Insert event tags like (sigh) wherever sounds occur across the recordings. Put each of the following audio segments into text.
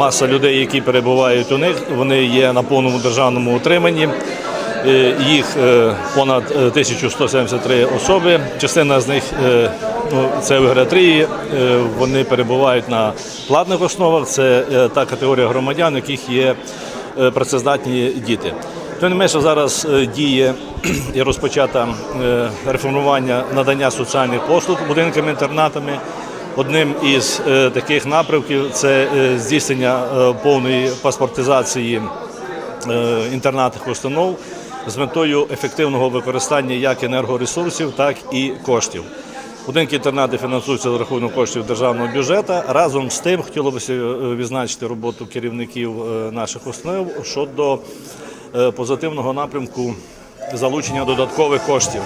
маса людей, які перебувають у них. Вони є на повному державному утриманні. Е, Їх е, понад е, 1173 особи. Частина з них е, ну, це в гератрії. Е, Вони перебувають на платних основах. Це е, та категорія громадян, яких є е, працездатні діти. Тим не менше, зараз е, діє (clears throat) і розпочато е, реформування надання соціальних послуг будинками-інтернатами. Одним із е, таких напрямків це е, здійснення е, повної паспортизації інтернатних установ з метою ефективного використання як енергоресурсів, так і коштів. Будинки інтернати фінансуються за рахунок коштів державного бюджету. Разом з тим хотілося відзначити роботу керівників наших установ щодо позитивного напрямку залучення додаткових коштів.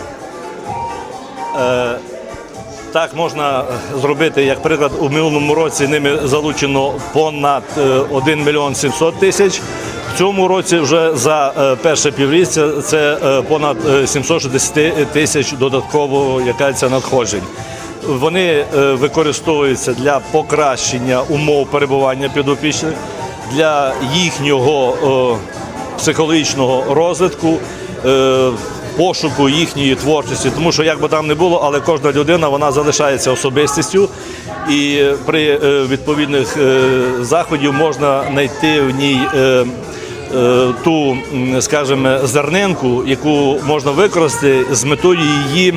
Так можна е, зробити, як приклад, у минулому році ними залучено понад е, 1 мільйон 700 тисяч. В цьому році вже за е, перше півріччя це е, понад е, 760 тисяч додатково це надходжень. Вони е, використовуються для покращення умов перебування підопічних, для їхнього е, психологічного розвитку. Пошуку їхньої творчості, тому що як би там не було, але кожна людина вона залишається особистістю, і при е, відповідних е, заходів можна знайти в ній. е, Ту, скажімо, зернинку, яку можна використати з метою її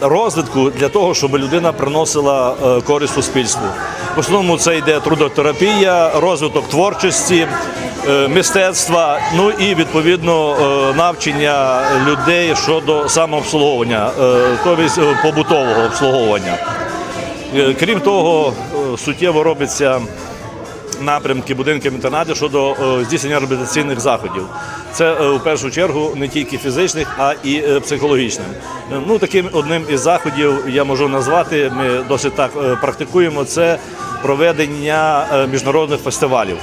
розвитку для того, щоб людина приносила користь суспільству. В основному це йде трудотерапія, розвиток творчості, мистецтва, ну і відповідно е, навчання людей щодо самообслуговування, е, тобто е, побутового обслуговування. Е, Крім того, е, суттєво робиться напрямки будинків інтернатів щодо е, здійснення реабілітаційних заходів. Це е, в першу чергу не тільки фізичних, а і е, психологічним. Е, Ну, таким одним із заходів я можу назвати. Ми досить так е, практикуємо. Це проведення е, міжнародних фестивалів.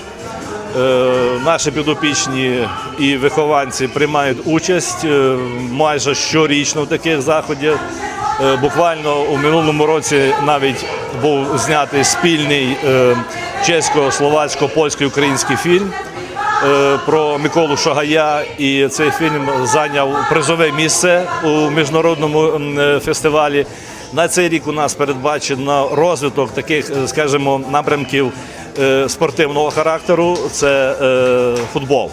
Е, Наші підопічні і вихованці приймають участь е, майже щорічно в таких заходах. Е, Буквально у минулому році навіть був знятий спільний чесько-словацько-польський український фільм про Миколу Шагая. І цей фільм зайняв призове місце у міжнародному фестивалі. На цей рік у нас передбачено розвиток таких, скажімо, напрямків спортивного характеру. Це е, футбол.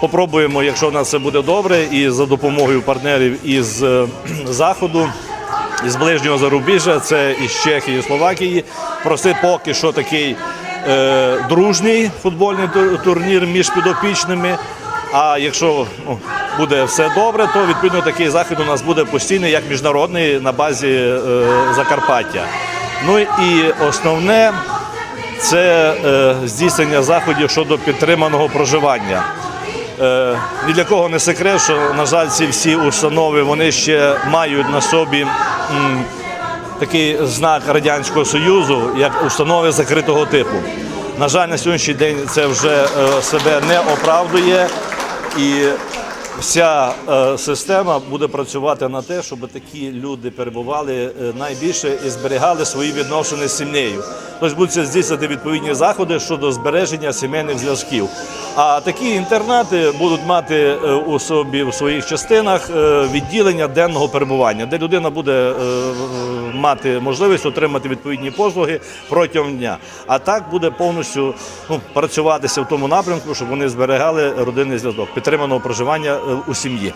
Попробуємо, якщо в нас все буде добре, і за допомогою партнерів із е, заходу. Із ближнього зарубіжжя, це із Чехії, і Словакії. Проси поки що такий е, дружній футбольний турнір між підопічними. А якщо ну, буде все добре, то відповідно такий захід у нас буде постійний, як міжнародний на базі е, Закарпаття. Ну і основне це е, здійснення заходів щодо підтриманого проживання. Е, Ні для кого не секрет, що, на жаль, ці всі установи вони ще мають на собі м, такий знак Радянського Союзу, як установи закритого типу. На жаль, на сьогоднішній день це вже е, себе не оправдує. І вся е, система буде працювати на те, щоб такі люди перебували е, найбільше і зберігали свої відносини з сім'єю. Тобто будуть здійснити відповідні заходи щодо збереження сімейних зв'язків. А такі інтернати будуть мати е, у собі в своїх частинах відділення денного перебування, де людина буде мати можливість отримати відповідні послуги протягом дня. А так буде повністю ну, працюватися в тому напрямку, щоб вони зберігали родинний зв'язок, підтриманого проживання е, у сім'ї.